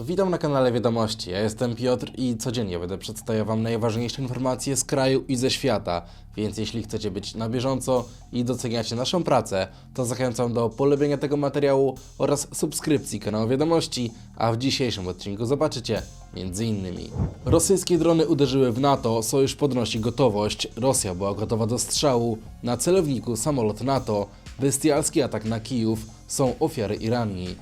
Witam na kanale Wiadomości. Ja jestem Piotr i codziennie będę przedstawiał Wam najważniejsze informacje z kraju i ze świata. Więc jeśli chcecie być na bieżąco i doceniacie naszą pracę, to zachęcam do polubienia tego materiału oraz subskrypcji kanału Wiadomości, a w dzisiejszym odcinku zobaczycie innymi Rosyjskie drony uderzyły w NATO, sojusz podnosi gotowość, Rosja była gotowa do strzału, na celowniku samolot NATO, bestialski atak na Kijów, są ofiary i ranni.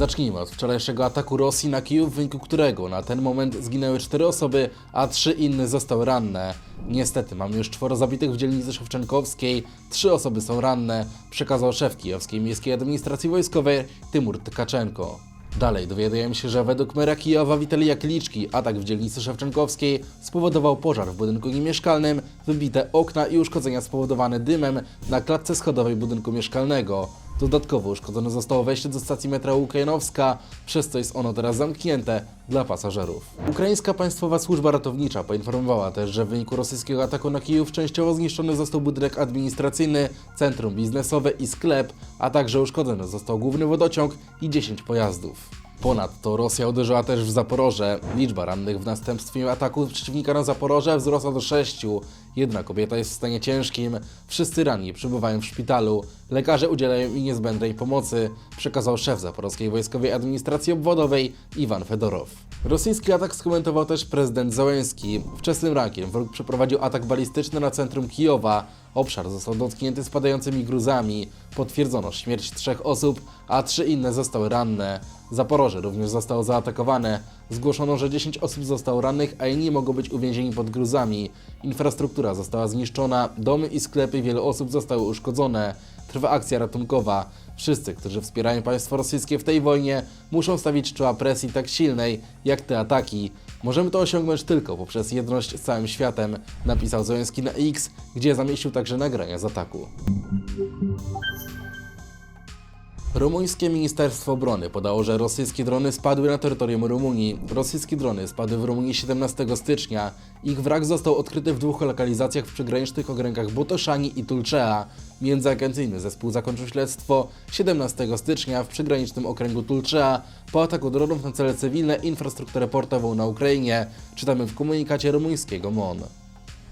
Zacznijmy od wczorajszego ataku Rosji na Kijów, w wyniku którego na ten moment zginęły cztery osoby, a trzy inne zostały ranne. Niestety mamy już czworo zabitych w dzielnicy Szewczenkowskiej, trzy osoby są ranne, przekazał szef Kijowskiej Miejskiej Administracji Wojskowej Tymur Tkaczenko. Dalej dowiadujemy się, że według mera Kijowa Witalija Kliczki atak w dzielnicy Szewczenkowskiej spowodował pożar w budynku niemieszkalnym, wybite okna i uszkodzenia spowodowane dymem na klatce schodowej budynku mieszkalnego. Dodatkowo uszkodzone zostało wejście do stacji metra Łukajanowska, przez co jest ono teraz zamknięte dla pasażerów. Ukraińska Państwowa Służba Ratownicza poinformowała też, że w wyniku rosyjskiego ataku na Kijów częściowo zniszczony został budynek administracyjny, centrum biznesowe i sklep, a także uszkodzony został główny wodociąg i 10 pojazdów. Ponadto Rosja uderzyła też w Zaporoże. Liczba rannych w następstwie ataku przeciwnika na Zaporoże wzrosła do 6. Jedna kobieta jest w stanie ciężkim. Wszyscy ranni przebywają w szpitalu. Lekarze udzielają im niezbędnej pomocy, przekazał szef Zaporowskiej Wojskowej Administracji Obwodowej Iwan Fedorow. Rosyjski atak skomentował też prezydent Załęski. Wczesnym rankiem wróg przeprowadził atak balistyczny na centrum Kijowa. Obszar został dotknięty spadającymi gruzami. Potwierdzono śmierć trzech osób, a trzy inne zostały ranne. Zaporoże również zostało zaatakowane. Zgłoszono, że 10 osób zostało rannych, a inni mogą być uwięzieni pod gruzami. Infrastruktura została zniszczona, domy i sklepy wielu osób zostały uszkodzone. Trwa akcja ratunkowa. Wszyscy, którzy wspierają państwo rosyjskie w tej wojnie, muszą stawić czoła presji tak silnej, jak te ataki. Możemy to osiągnąć tylko poprzez jedność z całym światem, napisał Załęski na X, gdzie zamieścił także nagrania z ataku. Rumuńskie Ministerstwo Obrony podało, że rosyjskie drony spadły na terytorium Rumunii. Rosyjskie drony spadły w Rumunii 17 stycznia. Ich wrak został odkryty w dwóch lokalizacjach w przygranicznych okręgach Botoszani i Tulczea. Międzyagencyjny zespół zakończył śledztwo 17 stycznia w przygranicznym okręgu Tulczea po ataku dronów na cele cywilne i infrastrukturę portową na Ukrainie. Czytamy w komunikacie rumuńskiego MON.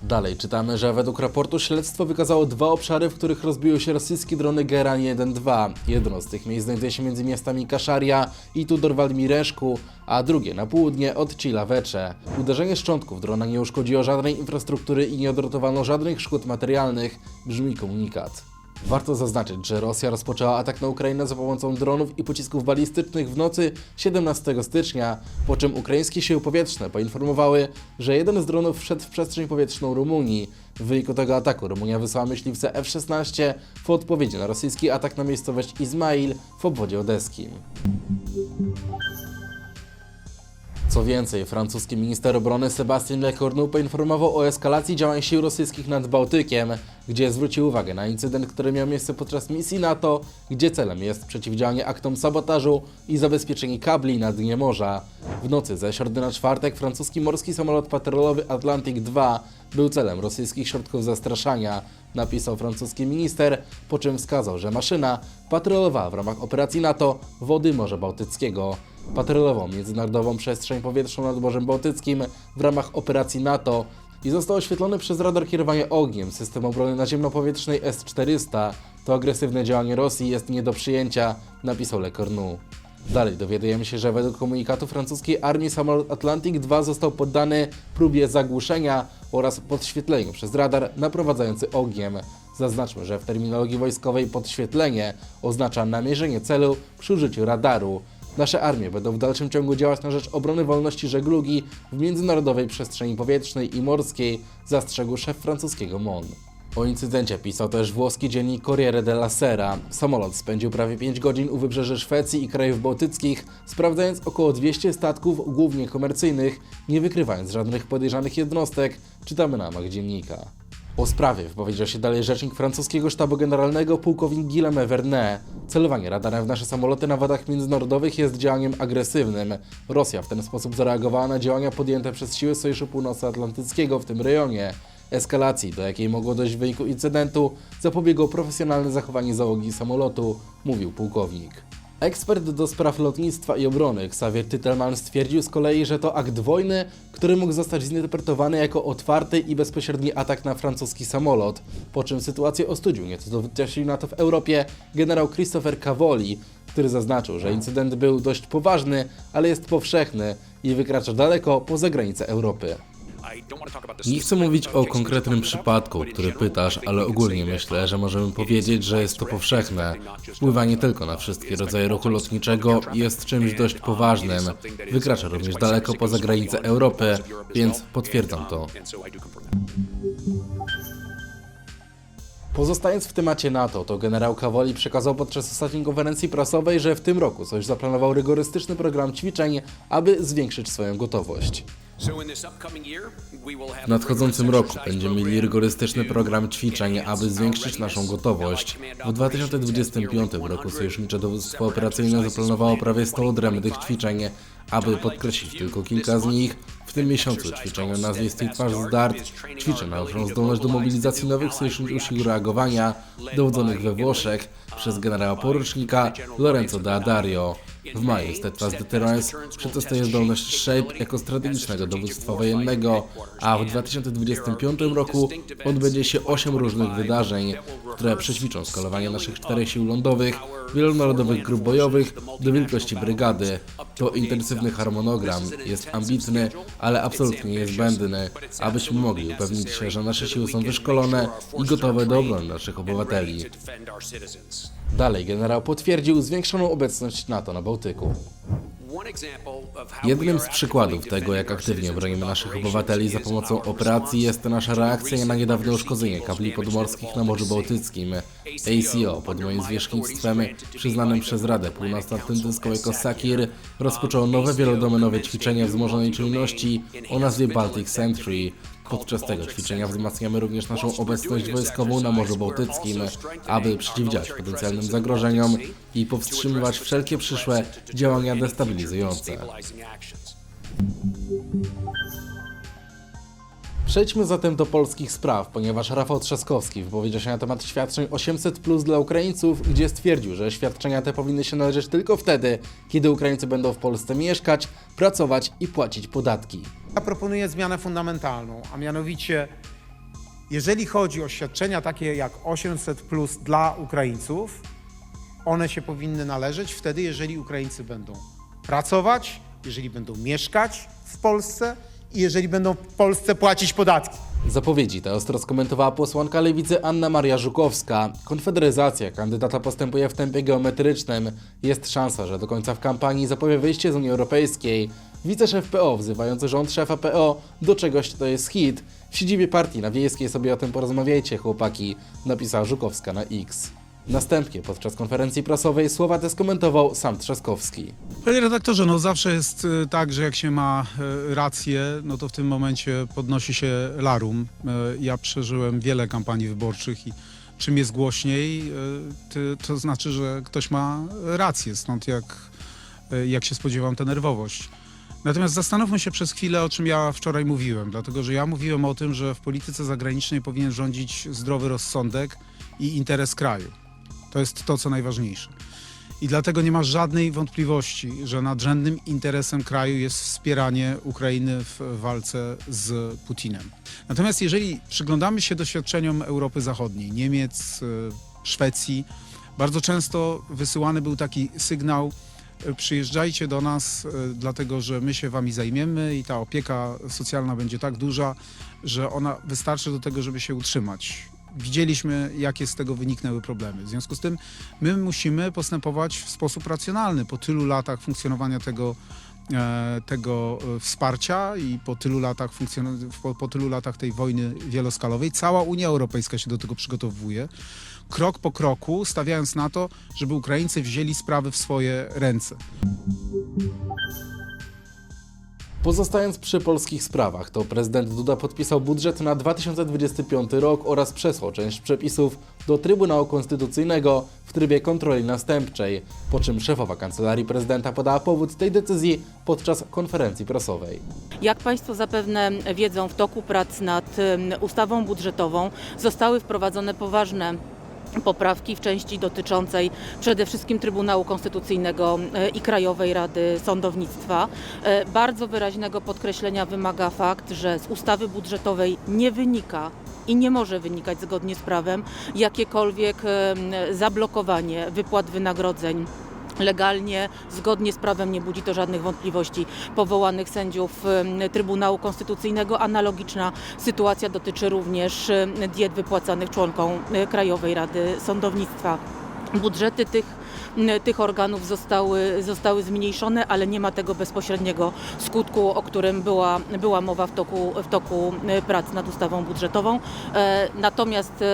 Dalej czytamy, że według raportu śledztwo wykazało dwa obszary, w których rozbiły się rosyjskie drony Geran 1-2. Jedno z tych miejsc znajduje się między miastami Kaszaria i Tudor-Walmireszku, a drugie na południe od Cilawecze. Uderzenie szczątków drona nie uszkodziło żadnej infrastruktury i nie odnotowano żadnych szkód materialnych, brzmi komunikat. Warto zaznaczyć, że Rosja rozpoczęła atak na Ukrainę za pomocą dronów i pocisków balistycznych w nocy 17 stycznia, po czym ukraińskie siły powietrzne poinformowały, że jeden z dronów wszedł w przestrzeń powietrzną Rumunii. W wyniku tego ataku Rumunia wysłała myśliwce F-16 w odpowiedzi na rosyjski atak na miejscowość Izmail w obwodzie odeskim. Co więcej, francuski minister obrony Sebastien Lecornu poinformował o eskalacji działań sił rosyjskich nad Bałtykiem, gdzie zwrócił uwagę na incydent, który miał miejsce podczas misji NATO, gdzie celem jest przeciwdziałanie aktom sabotażu i zabezpieczenie kabli na dnie morza. W nocy ze środy na czwartek francuski morski samolot patrolowy Atlantic II był celem rosyjskich środków zastraszania, napisał francuski minister, po czym wskazał, że maszyna patrolowała w ramach operacji NATO wody Morza Bałtyckiego. Patrolował międzynarodową przestrzeń powietrzną nad Morzem Bałtyckim w ramach operacji NATO i został oświetlony przez radar kierowania ogniem systemu obrony naziemno-powietrznej S-400. To agresywne działanie Rosji jest nie do przyjęcia, napisał Le Cornu. Dalej dowiadujemy się, że według komunikatu francuskiej armii samolot Atlantic II został poddany próbie zagłuszenia oraz podświetleniu przez radar naprowadzający ogniem. Zaznaczmy, że w terminologii wojskowej podświetlenie oznacza namierzenie celu przy użyciu radaru. Nasze armie będą w dalszym ciągu działać na rzecz obrony wolności żeglugi w międzynarodowej przestrzeni powietrznej i morskiej, zastrzegł szef francuskiego MON. O incydencie pisał też włoski dziennik Corriere della Sera. Samolot spędził prawie 5 godzin u wybrzeży Szwecji i krajów bałtyckich, sprawdzając około 200 statków, głównie komercyjnych, nie wykrywając żadnych podejrzanych jednostek, czytamy na ramach dziennika. O sprawie wypowiedział się dalej rzecznik francuskiego sztabu generalnego pułkownik Guillaume Vernet. Celowanie radarem w nasze samoloty na wodach międzynarodowych jest działaniem agresywnym. Rosja w ten sposób zareagowała na działania podjęte przez siły Sojuszu Północnoatlantyckiego w tym rejonie. Eskalacji, do jakiej mogło dojść w wyniku incydentu, zapobiegło profesjonalne zachowanie załogi samolotu, mówił pułkownik. Ekspert do spraw lotnictwa i obrony Xavier Tytelman stwierdził z kolei, że to akt wojny, który mógł zostać zinterpretowany jako otwarty i bezpośredni atak na francuski samolot, po czym sytuację ostudził nieco wyjaśnił na w Europie generał Christopher Cavoli, który zaznaczył, że incydent był dość poważny, ale jest powszechny i wykracza daleko poza granice Europy. Nie chcę mówić o konkretnym przypadku, który pytasz, ale ogólnie myślę, że możemy powiedzieć, że jest to powszechne. Wpływa nie tylko na wszystkie rodzaje ruchu lotniczego jest czymś dość poważnym. Wykracza również daleko poza granice Europy, więc potwierdzam to. Pozostając w temacie NATO, to generał Cavoli przekazał podczas ostatniej konferencji prasowej, że w tym roku coś zaplanował rygorystyczny program ćwiczeń, aby zwiększyć swoją gotowość. W nadchodzącym roku będziemy mieli rygorystyczny program ćwiczeń, aby zwiększyć naszą gotowość. W 2025 roku Sojusznicze Dowództwo Operacyjne zaplanowało prawie 100 odrębnych ćwiczeń, aby podkreślić tylko kilka z nich. W tym miesiącu ćwiczenia o nazwie Street Pass Dart ćwiczę nauczą zdolność do mobilizacji nowych sojuszniczych sił reagowania dowodzonych we Włoszech przez generała porucznika Lorenzo da Dario. W maju Steadfast Deterrence przetestuje zdolność SHAPE jako strategicznego dowództwa wojennego, a w 2025 roku odbędzie się 8 różnych wydarzeń, które przećwiczą skalowanie naszych czterech sił lądowych, wielonarodowych grup bojowych do wielkości brygady. To intensywny harmonogram, jest ambitny, ale absolutnie niezbędny, abyśmy mogli upewnić się, że nasze siły są wyszkolone i gotowe do obrony naszych obywateli. Dalej generał potwierdził zwiększoną obecność NATO na Bałtyku. Jednym z przykładów tego, jak aktywnie bronimy naszych obywateli za pomocą operacji, jest nasza reakcja na niedawne uszkodzenie kabli podmorskich na Morzu Bałtyckim. ACO pod moim zwierzchnictwem, przyznanym przez Radę Północnoatlantycką jako SAKIR, rozpoczęło nowe wielodomenowe ćwiczenie wzmożonej czujności o nazwie Baltic Sentry. Podczas tego ćwiczenia wzmacniamy również naszą obecność wojskową na Morzu Bałtyckim, aby przeciwdziałać potencjalnym zagrożeniom i powstrzymywać wszelkie przyszłe działania destabilizujące. Przejdźmy zatem do polskich spraw, ponieważ Rafał Trzaskowski wypowiedział się na temat świadczeń 800 plus dla Ukraińców, gdzie stwierdził, że świadczenia te powinny się należeć tylko wtedy, kiedy Ukraińcy będą w Polsce mieszkać, pracować i płacić podatki. Ja proponuję zmianę fundamentalną, a mianowicie, jeżeli chodzi o świadczenia takie jak 800 plus dla Ukraińców, one się powinny należeć wtedy, jeżeli Ukraińcy będą pracować, jeżeli będą mieszkać w Polsce jeżeli będą w Polsce płacić podatki. Zapowiedzi te ostro skomentowała posłanka lewicy Anna Maria Żukowska. Konfederyzacja kandydata postępuje w tempie geometrycznym. Jest szansa, że do końca w kampanii zapowie wyjście z Unii Europejskiej. Wiceszef PO wzywający rząd szefa PO do czegoś, to jest hit. W siedzibie partii na Wiejskiej sobie o tym porozmawiajcie, chłopaki, napisała Żukowska na X. Następnie podczas konferencji prasowej słowa te skomentował sam Trzaskowski. Panie redaktorze, no zawsze jest y, tak, że jak się ma y, rację, no to w tym momencie podnosi się larum. Y, Ja przeżyłem wiele kampanii wyborczych i czym jest głośniej, to znaczy, że ktoś ma rację, stąd jak, jak się spodziewam tę nerwowość. Natomiast zastanówmy się przez chwilę, o czym ja wczoraj mówiłem, dlatego że ja mówiłem o tym, że w polityce zagranicznej powinien rządzić zdrowy rozsądek i interes kraju. To jest to, co najważniejsze. I dlatego nie ma żadnej wątpliwości, że nadrzędnym interesem kraju jest wspieranie Ukrainy w walce z Putinem. Natomiast jeżeli przyglądamy się doświadczeniom Europy Zachodniej, Niemiec, y, Szwecji, bardzo często wysyłany był taki sygnał: y, przyjeżdżajcie do nas, y, dlatego że my się wami zajmiemy i ta opieka socjalna będzie tak duża, że ona wystarczy do tego, żeby się utrzymać. Widzieliśmy, jakie z tego wyniknęły problemy. W związku z tym my musimy postępować w sposób racjonalny po tylu latach funkcjonowania tego, e, tego e, wsparcia i po tylu latach po, po tylu latach tej wojny wieloskalowej. Cała Unia Europejska się do tego przygotowuje. Krok po kroku, stawiając na to, żeby Ukraińcy wzięli sprawy w swoje ręce. Pozostając przy polskich sprawach, to prezydent Duda podpisał budżet na 2025 rok oraz przesłał część przepisów do Trybunału Konstytucyjnego w trybie kontroli następczej, po czym szefowa kancelarii prezydenta podała powód tej decyzji podczas konferencji prasowej. Jak Państwo zapewne wiedzą, w toku prac nad ustawą budżetową zostały wprowadzone poważne poprawki w części dotyczącej przede wszystkim Trybunału Konstytucyjnego e, i Krajowej Rady Sądownictwa. E, Bardzo wyraźnego podkreślenia wymaga fakt, że z ustawy budżetowej nie wynika i nie może wynikać zgodnie z prawem jakiekolwiek zablokowanie wypłat wynagrodzeń legalnie, zgodnie z prawem, nie budzi to żadnych wątpliwości powołanych sędziów Trybunału Konstytucyjnego. Analogiczna sytuacja dotyczy również diet wypłacanych członkom e, Krajowej Rady Sądownictwa. Budżety tych, tych organów zostały, zostały zmniejszone, ale nie ma tego bezpośredniego skutku, o którym była, była mowa w toku, w toku e, prac nad ustawą budżetową. E, Natomiast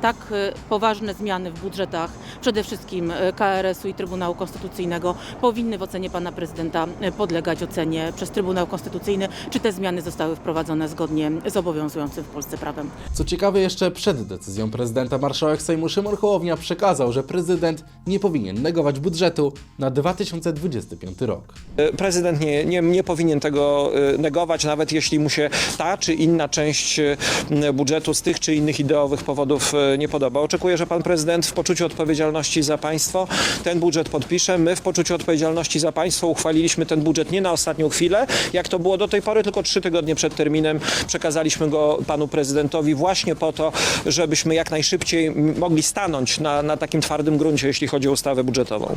tak e, poważne zmiany w budżetach, przede wszystkim e, KRS-u i Trybunału Konstytucyjnego, powinny w ocenie pana prezydenta e, podlegać ocenie przez Trybunał Konstytucyjny, czy te zmiany zostały wprowadzone zgodnie z obowiązującym w Polsce prawem. Co ciekawe, jeszcze przed decyzją prezydenta marszałek Sejmu Szymon Hołownia przekazał, że prezydent nie powinien negować budżetu na 2025 rok. Prezydent nie, nie, nie powinien tego y, negować, nawet jeśli mu się ta czy inna część y, budżetu z tych czy innych ideowych powodów y, nie podoba. Oczekuję, że pan prezydent w poczuciu odpowiedzialności za państwo ten budżet podpisze. My w poczuciu odpowiedzialności za państwo uchwaliliśmy ten budżet nie na ostatnią chwilę, jak to było do tej pory, tylko trzy tygodnie przed terminem przekazaliśmy go panu prezydentowi właśnie po to, żebyśmy jak najszybciej mogli stanąć na, na takim twardym gruncie, jeśli chodzi o ustawę budżetową.